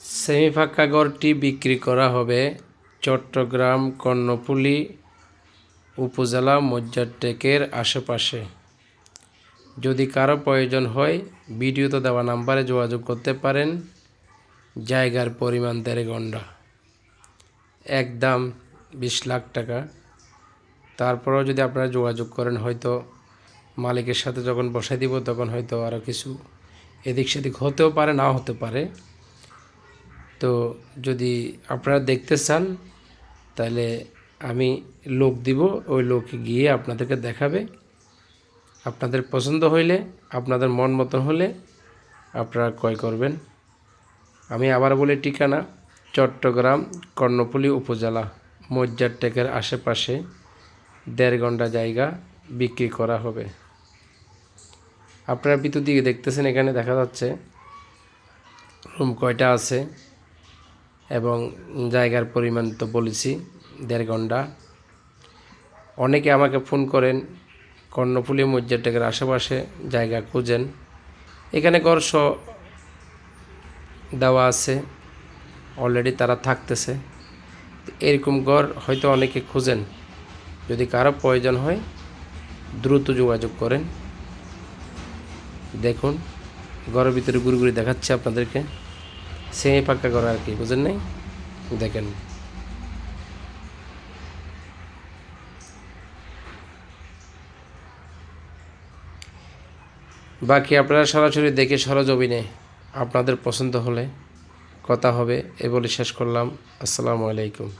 Semi ফাঁকা ঘরটি বিক্রি করা হবে চট্টগ্রাম, কর্ণফুলী উপজেলা, মজ্জারটেকের আশেপাশে। যদি কারও প্রয়োজন হয়, ভিডিওতে দেওয়া নাম্বারে যোগাযোগ করতে পারেন। জায়গার পরিমাণ দেড় ঘণ্টা একদম বিশ লাখ টাকা। তারপরেও যদি আপনারা যোগাযোগ করেন, হয়তো মালিকের সাথে যখন বসাই দিব, তখন হয়তো আরও কিছু এদিক সেদিক হতেও পারে, নাও হতে পারে। তো যদি আপনারা দেখতে চান, তাহলে আমি লোক দিব, ওই লোক গিয়ে আপনাদেরকে দেখাবে। আপনাদের পছন্দ হইলে, আপনাদের মন মতন হলে আপনারা ক্রয় করবেন। আমি আবার বলি ঠিকানা, চট্টগ্রাম কর্ণফুলী উপজেলা, মজ্জার টেকের আশেপাশে দেড় ঘণ্টা জায়গা বিক্রি করা হবে। আপনারা ভিতর দিকে দেখতেছেন, এখানে দেখা যাচ্ছে রুম কয়টা আছে। এবং জায়গার পরিমাণ তো বলেছি, দেড় ঘণ্টা। অনেকে আমাকে ফোন করেন, কর্ণফুলী মজ্জার টেকের আশেপাশে জায়গা খুঁজেন। এখানে স দেওয়া আছে অলরেডি তারা থাকতেছে। এরকম ঘর হয়তো অনেকে খুঁজেন, যদি কারও প্রয়োজন হয়, দ্রুত যোগাযোগ করেন। দেখুন, ঘরের ভিতরে ঘুরে ঘুরে দেখাচ্ছে আপনাদেরকে। সেমি পাক্কা ঘর আর কি, বুঝেন নাই? দেখেন। বাকি আপনারা সরাসরি দেখে সরজমিনে আপনাদের পছন্দ হলে কথা হবে, এ বলে শেষ করলাম। আসসালামু আলাইকুম।